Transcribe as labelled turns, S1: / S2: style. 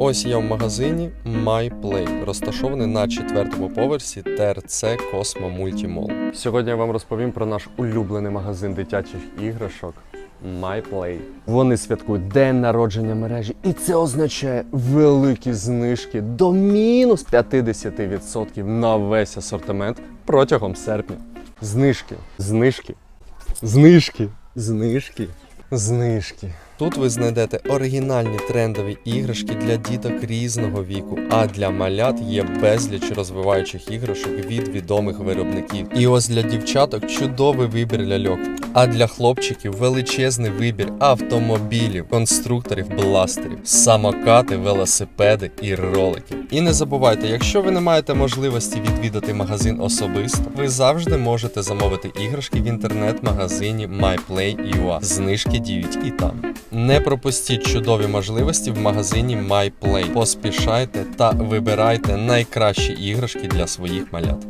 S1: Ось я в магазині MyPlay, розташований на четвертому поверсі ТРЦ Космо Мультімол. Сьогодні я вам розповім про наш улюблений магазин дитячих іграшок MyPlay. Вони святкують день народження мережі, і це означає великі знижки до мінус 50% на весь асортимент протягом серпня. Знижки, знижки, знижки, знижки, знижки. Тут ви знайдете оригінальні трендові іграшки для діток різного віку, а для малят є безліч розвиваючих іграшок від відомих виробників. І ось для дівчаток чудовий вибір ляльок. А для хлопчиків величезний вибір автомобілів, конструкторів, бластерів, самокати, велосипеди і ролики. І не забувайте, якщо ви не маєте можливості відвідати магазин особисто, ви завжди можете замовити іграшки в інтернет-магазині MyPlay.ua. Знижки діють і там. Не пропустіть чудові можливості в магазині MyPlay. Поспішайте та вибирайте найкращі іграшки для своїх малят.